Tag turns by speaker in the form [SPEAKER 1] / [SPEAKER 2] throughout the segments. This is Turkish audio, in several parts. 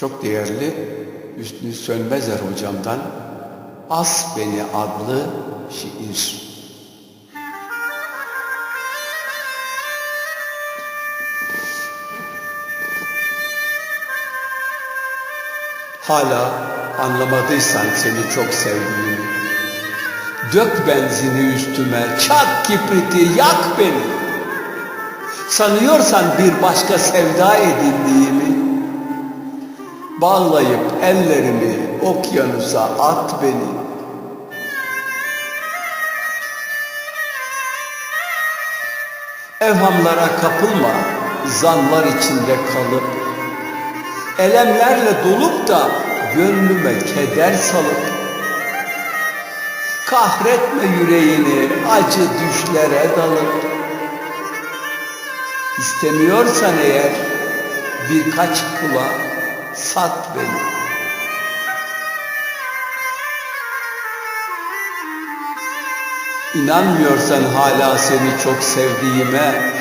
[SPEAKER 1] Çok değerli Hüsnü Sönmezer hocamdan As Beni adlı şiir. Hala anlamadıysan seni çok sevdiğimi Dök benzini üstüme, çak kibriti, yak beni Sanıyorsan bir başka sevda edindiğimi Bağlayıp ellerimi okyanusa at beni. Evhamlara kapılma, zanlar içinde kalıp. Elemlerle dolup da gönlüme keder salıp. Kahretme yüreğini acı düşlere dalıp. İstemiyorsan eğer birkaç kula sat beni. İnanmıyorsan hala seni çok sevdiğime,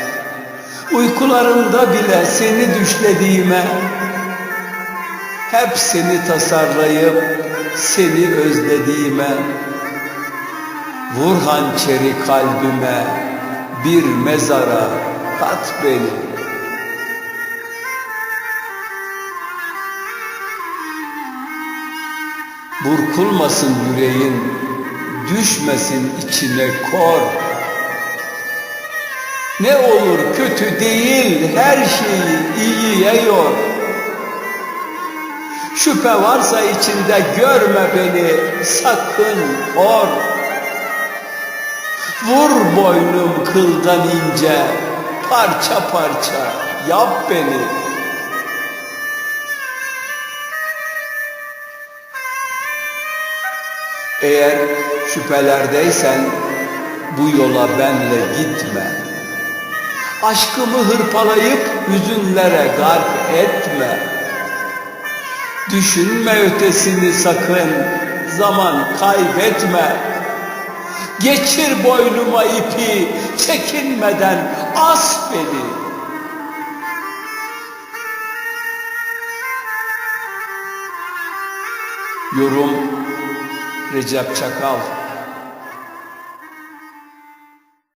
[SPEAKER 1] uykularımda bile seni düşlediğime, hep seni tasarlayıp seni özlediğime, vur hançeri kalbime, bir mezara kat beni. Burkulmasın yüreğin, düşmesin içine kor. Ne olur kötü değil, her şeyi iyiye yor. Şüphe varsa içinde görme beni, sakın or. Vur boynum kıldan ince, parça parça yap beni. Eğer şüphelerdeysen bu yola benle gitme. Aşkımı hırpalayıp hüzünlere gark etme. Düşünme ötesini sakın, zaman kaybetme. Geçir boynuma ipi, çekinmeden as beni. Yorum Recep Çakal